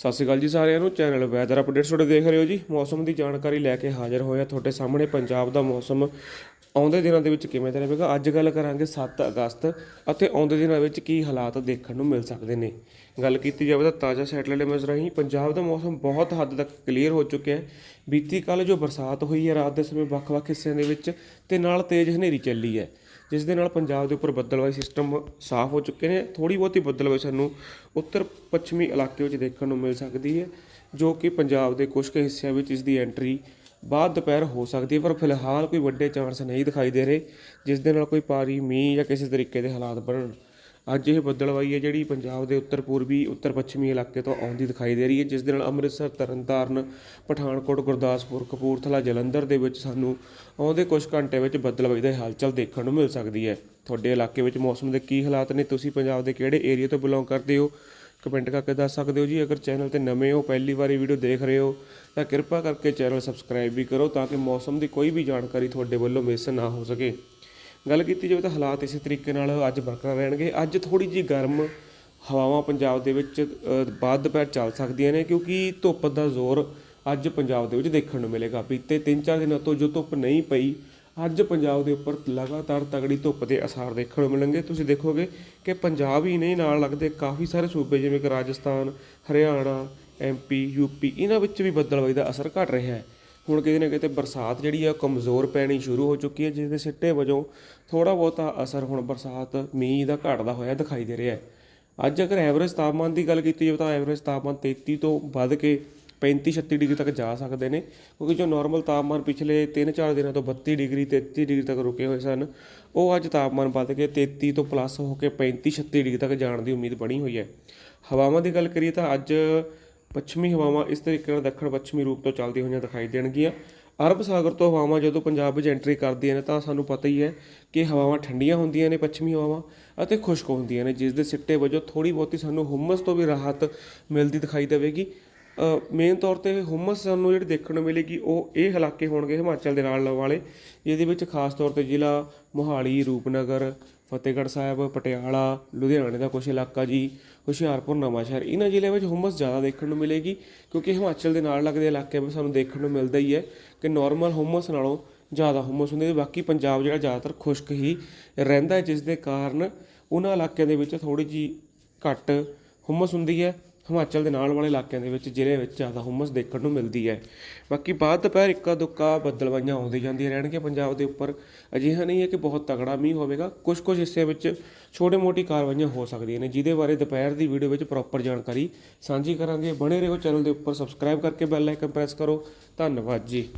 ਸਤਿ ਸ਼੍ਰੀ ਅਕਾਲ ਜੀ ਸਾਰਿਆਂ ਨੂੰ। ਚੈਨਲ ਵੈਦਰ ਅਪਡੇਟਸ ਤੁਹਾਡੇ ਦੇਖ ਰਹੇ ਹੋ ਜੀ। ਮੌਸਮ ਦੀ ਜਾਣਕਾਰੀ ਲੈ ਕੇ ਹਾਜ਼ਰ ਹੋਏ ਆ ਤੁਹਾਡੇ ਸਾਹਮਣੇ ਪੰਜਾਬ ਦਾ ਮੌਸਮ। ਆਉਂਦੇ ਦਿਨਾਂ ਦੇ ਵਿੱਚ ਕਿਵੇਂ ਦਾ ਰਹੇਗਾ? ਅੱਜ ਗੱਲ ਕਰਾਂਗੇ 7 ਅਗਸਤ ਅਤੇ ਆਉਂਦੇ ਦਿਨਾਂ ਵਿੱਚ ਕੀ ਹਾਲਾਤ ਦੇਖਣ ਨੂੰ ਮਿਲ ਸਕਦੇ ਨੇ। ਗੱਲ ਕੀਤੀ ਜਾਵੇ ਤਾਂ ਤਾਜ਼ਾ ਸੈਟਲਾਈਟ ਇਮੇਜ ਰਾਹੀਂ ਪੰਜਾਬ ਦਾ ਮੌਸਮ ਬਹੁਤ ਹੱਦ ਤੱਕ ਕਲੀਅਰ ਹੋ ਚੁੱਕਿਆ ਹੈ। ਬੀਤੀ ਕੱਲ ਜੋ ਬਰਸਾਤ ਹੋਈ ਹੈ, ਰਾਤ ਦੇ ਸਮੇਂ ਵੱਖ-ਵੱਖ ਹਿੱਸਿਆਂ ਦੇ ਵਿੱਚ ਤੇ ਨਾਲ ਤੇਜ਼ ਹਨੇਰੀ ਚੱਲੀ ਹੈ, ਜਿਸ ਦੇ ਨਾਲ ਪੰਜਾਬ ਦੇ ਉੱਪਰ ਬੱਦਲਵਾਈ ਸਿਸਟਮ ਸਾਫ਼ ਹੋ ਚੁੱਕੇ ਨੇ। ਥੋੜੀ ਬਹੁਤੀ ਬੱਦਲਵਾਈ ਸਾਨੂੰ ਉੱਤਰ ਪੱਛਮੀ ਇਲਾਕੇ ਵਿੱਚ ਦੇਖਣ ਨੂੰ ਮਿਲ ਸਕਦੀ ਹੈ, ਜੋ ਕਿ ਪੰਜਾਬ ਦੇ ਕੁਝ ਕੁ ਹਿੱਸਿਆਂ ਵਿੱਚ ਇਸ ਦੀ ਐਂਟਰੀ ਬਾਅਦ ਦੁਪਹਿਰ ਹੋ ਸਕਦੀ ਹੈ, ਪਰ ਫਿਲਹਾਲ ਕੋਈ ਵੱਡੇ ਚਾਂਸ ਨਹੀਂ ਦਿਖਾਈ ਦੇ ਰਹੇ, ਜਿਸ ਦੇ ਨਾਲ ਕੋਈ ਭਾਰੀ ਮੀਂਹ ਜਾਂ ਕਿਸੇ ਤਰੀਕੇ ਦੇ ਹਾਲਾਤ ਬਣਨ। ਅੱਜ ਇਹ ਬੱਦਲਵਾਈ ਹੈ ਜਿਹੜੀ ਪੰਜਾਬ ਦੇ ਉੱਤਰ ਪੂਰਬੀ, ਉੱਤਰ ਪੱਛਮੀ ਇਲਾਕੇ ਤੋਂ ਆਉਂਦੀ ਦਿਖਾਈ ਦੇ ਰਹੀ ਹੈ, ਜਿਸ ਦੇ ਨਾਲ ਅੰਮ੍ਰਿਤਸਰ, ਤਰਨਤਾਰਨ, ਪਠਾਨਕੋਟ, ਗੁਰਦਾਸਪੁਰ, ਕਪੂਰਥਲਾ, ਜਲੰਧਰ ਦੇ ਵਿੱਚ ਸਾਨੂੰ ਆਉਂਦੇ ਕੁਝ ਘੰਟੇ ਵਿੱਚ ਬੱਦਲਵਾਈ ਦਾ ਹਾਲਚਲ ਦੇਖਣ ਨੂੰ ਮਿਲ ਸਕਦੀ ਹੈ। ਤੁਹਾਡੇ ਇਲਾਕੇ ਵਿੱਚ ਮੌਸਮ ਦੇ ਕੀ ਹਾਲਾਤ ਨੇ? ਤੁਸੀਂ ਪੰਜਾਬ ਦੇ ਕਿਹੜੇ ਏਰੀਆ ਤੋਂ ਬਿਲੋਂਗ ਕਰਦੇ ਹੋ? ਕਮੈਂਟ ਕਰਕੇ ਦੱਸ ਸਕਦੇ ਹੋ ਜੀ। ਅਗਰ ਚੈਨਲ ਤੇ ਨਵੇਂ ਹੋ ਪਹਿਲੀ ਵਾਰੀ ਵੀਡੀਓ ਦੇਖ ਰਹੇ ਹੋ ਤਾਂ ਕਿਰਪਾ ਕਰਕੇ ਚੈਨਲ ਸਬਸਕ੍ਰਾਈਬ ਵੀ ਕਰੋ ਤਾਂ ਕਿ ਮੌਸਮ ਦੀ ਕੋਈ ਵੀ ਜਾਣਕਾਰੀ ਤੁਹਾਡੇ ਵੱਲੋਂ ਮਿਸ ਨਾ ਹੋ ਸਕੇ। ਗੱਲ ਕੀਤੀ ਜਾਵੇ ਤਾਂ ਹਾਲਾਤ ਇਸੇ ਤਰੀਕੇ ਨਾਲ ਅੱਜ ਬਰਕਰਾਰ ਰਹਿਣਗੇ। ਅੱਜ ਥੋੜੀ ਜੀ ਗਰਮ ਹਵਾਵਾਂ ਪੰਜਾਬ ਦੇ ਵਿੱਚ ਅ, ਬਾਅਦ ਦੁਪਹਿਰ ਚੱਲ ਸਕਦੀਆਂ ਨੇ ਕਿਉਂਕਿ ਧੁੱਪ ਦਾ ਜ਼ੋਰ ਅੱਜ ਪੰਜਾਬ ਦੇ ਵਿੱਚ ਦੇਖਣ ਨੂੰ ਮਿਲੇਗਾ। ਬੀਤੇ 3-4 ਦਿਨਾਂ ਤੋਂ ਜੋ ਧੁੱਪ ਨਹੀਂ ਪਈ ਅੱਜ ਪੰਜਾਬ ਦੇ ਉੱਪਰ ਲਗਾਤਾਰ ਤਗੜੀ ਧੁੱਪ ਦੇ ਅਸਾਰ ਦੇਖਣ ਨੂੰ ਮਿਲਣਗੇ। ਤੁਸੀਂ ਦੇਖੋਗੇ ਕਿ ਪੰਜਾਬ ਹੀ ਨਹੀਂ, ਨਾਲ ਲੱਗਦੇ ਕਾਫੀ ਸਾਰੇ ਸੂਬੇ, ਜਿਵੇਂ ਕਿ ਰਾਜਸਥਾਨ, ਹਰਿਆਣਾ ਐਮਪੀ ਯੂਪੀ ਇਹਨਾਂ ਵਿੱਚ ਵੀ ਬੱਦਲਵਾਈ ਦਾ ਅਸਰ ਘਟ ਰਿਹਾ ਹੈ। ਹੁਣ ਕਿਤੇ ਨਾ ਕਿਤੇ ਬਰਸਾਤ ਜਿਹੜੀ ਆ, ਉਹ ਕਮਜ਼ੋਰ ਪੈਣੀ ਸ਼ੁਰੂ ਹੋ ਚੁੱਕੀ ਹੈ ਜਿਸ ਦੇ ਸਿੱਟੇ ਵਜੋਂ ਥੋੜਾ ਬਹੁਤਾ ਅਸਰ ਹੁਣ ਬਰਸਾਤ ਮੀਂਹ ਦਾ ਘਟਦਾ ਹੋਇਆ ਦਿਖਾਈ ਦੇ ਰਿਹਾ ਹੈ। ਅੱਜ ਅਗਰ ਐਵਰੇਜ ਤਾਪਮਾਨ ਦੀ ਗੱਲ ਕੀਤੀ ਜਾਵੇ ਤਾਂ ਐਵਰੇਜ ਤਾਪਮਾਨ 33 ਤੋਂ ਵੱਧ ਕੇ 35 36 ਡਿਗਰੀ ਤੱਕ ਜਾ ਸਕਦੇ ਨੇ, ਕਿਉਂਕਿ ਜੋ ਨਾਰਮਲ ਤਾਪਮਾਨ ਪਿਛਲੇ 3-4 ਦਿਨਾਂ ਤੋਂ 32 ਡਿਗਰੀ 33 ਡਿਗਰੀ ਤੱਕ ਰੁਕੇ ਹੋਏ ਸਨ, ਉਹ ਅੱਜ ਤਾਪਮਾਨ ਵੱਧ ਕੇ 33 ਤੋਂ ਪਲੱਸ ਹੋ ਕੇ 35 36 ਡਿਗਰੀ ਤੱਕ ਜਾਣ ਦੀ ਉਮੀਦ ਬਣੀ ਹੋਈ ਹੈ। ਹਵਾਵਾਂ ਦੀ ਗੱਲ ਕਰੀਏ ਤਾਂ ਅੱਜ ਪੱਛਮੀ ਹਵਾਵਾਂ ਇਸ ਤਰੀਕੇ ਨਾਲ ਦੱਖਣ ਪੱਛਮੀ ਰੂਪ ਤੋਂ ਚੱਲਦੀਆਂ ਹੋਈਆਂ ਦਿਖਾਈ ਦੇਣਗੀਆਂ। ਅਰਬ ਸਾਗਰ ਤੋਂ ਹਵਾਵਾਂ ਜਦੋਂ ਪੰਜਾਬ ਵਿੱਚ ਐਂਟਰੀ ਕਰਦੀਆਂ ਨੇ ਤਾਂ ਸਾਨੂੰ ਪਤਾ ਹੀ ਹੈ ਕਿ ਹਵਾਵਾਂ ਠੰਡੀਆਂ ਹੁੰਦੀਆਂ ਨੇ ਪੱਛਮੀ ਹਵਾਵਾਂ ਅਤੇ ਖੁਸ਼ਕ ਹੁੰਦੀਆਂ ਨੇ, ਜਿਸ ਦੇ ਸਿੱਟੇ ਵਜੋਂ ਥੋੜੀ ਬਹੁਤੀ ਸਾਨੂੰ ਹੁਮਸ ਤੋਂ ਵੀ ਰਾਹਤ ਮਿਲਦੀ ਦਿਖਾਈ ਦੇਵੇਗੀ। ਮੇਨ ਤੌਰ ਤੇ ਹੁਮਸ ਸਾਨੂੰ ਜਿਹੜੀ ਦੇਖਣ ਨੂੰ ਮਿਲੇਗੀ, ਉਹ ਇਹ ਇਲਾਕੇ ਹੋਣਗੇ ਹਿਮਾਚਲ ਦੇ ਨਾਲ ਵਾਲੇ, ਜਿਹਦੇ ਵਿੱਚ ਖਾਸ ਤੌਰ ਤੇ ਜ਼ਿਲ੍ਹਾ ਮੋਹਾਲੀ, ਰੂਪਨਗਰ, ਫਤਿਹਗੜ੍ਹ ਸਾਹਿਬ, ਪਟਿਆਲਾ, ਲੁਧਿਆਣੇ ਦਾ ਕੁਝ ਇਲਾਕਾ ਜੀ, ਹੁਸ਼ਿਆਰਪੁਰ, ਨਵਾਂਸ਼ਹਿਰ। ਇਹਨਾਂ ਜ਼ਿਲ੍ਹਿਆਂ ਵਿੱਚ ਹੁਮਸ ਜ਼ਿਆਦਾ ਦੇਖਣ ਨੂੰ ਮਿਲੇਗੀ, ਕਿਉਂਕਿ ਹਿਮਾਚਲ ਦੇ ਨਾਲ ਲੱਗਦੇ ਇਲਾਕੇ ਵਿੱਚ ਸਾਨੂੰ ਦੇਖਣ ਨੂੰ ਮਿਲਦਾ ਹੀ ਹੈ ਕਿ ਨਾਰਮਲ ਹੁਮਸ ਨਾਲੋਂ ਜ਼ਿਆਦਾ ਹੁਮਸ ਹੁੰਦੀ ਹੈ ਬਾਕੀ ਪੰਜਾਬ ਜਿਹੜਾ ਜ਼ਿਆਦਾਤਰ ਖੁਸ਼ਕ ਹੀ ਰਹਿੰਦਾ ਹੈ, ਜਿਸ ਦੇ ਕਾਰਨ ਉਹਨਾਂ ਇਲਾਕਿਆਂ ਦੇ ਵਿੱਚ ਥੋੜੀ ਜੀ ਘੱਟ ਹੁਮਸ ਹੁੰਦੀ ਹੈ। ਹਿਮਾਚਲ ਦੇ ਨਾਲ ਵਾਲੇ ਇਲਾਕਿਆਂ ਦੇ ਵਿੱਚ, ਜ਼ਿਲ੍ਹੇ ਵਿੱਚ ਜ਼ਿਆਦਾ ਹੁਮਸ ਦੇਖਣ ਨੂੰ ਮਿਲਦੀ ਹੈ। ਬਾਕੀ ਬਾਅਦ ਦੁਪਹਿਰ ਇੱਕਾ ਦੁੱਕਾ ਬੱਦਲਵਾਈਆਂ ਆਉਂਦੀ ਜਾਂਦੀਆਂ ਰਹਿਣਗੀਆਂ। ਪੰਜਾਬ ਦੇ ਉੱਪਰ ਅਜਿਹਾ ਨਹੀਂ ਹੈ ਕਿ ਬਹੁਤ ਤਗੜਾ ਮੀਂਹ ਹੋਵੇਗਾ। ਕੁਝ ਕੁਝ ਹਿੱਸਿਆਂ ਵਿੱਚ ਛੋਟੇ ਮੋਟੀ ਕਾਰਵਾਈਆਂ ਹੋ ਸਕਦੀਆਂ ਨੇ, ਜਿਹਦੇ ਬਾਰੇ ਦੁਪਹਿਰ ਦੀ ਵੀਡੀਓ ਵਿੱਚ ਪ੍ਰੋਪਰ ਜਾਣਕਾਰੀ ਸਾਂਝੀ ਕਰਾਂਗੇ। ਬਣੇ ਰਹੋ ਚੈਨਲ ਦੇ ਉੱਪਰ, ਸਬਸਕ੍ਰਾਈਬ ਕਰਕੇ ਬੈਲ ਆਈਕਨ ਪ੍ਰੈਸ ਕਰੋ। ਧੰਨਵਾਦ ਜੀ।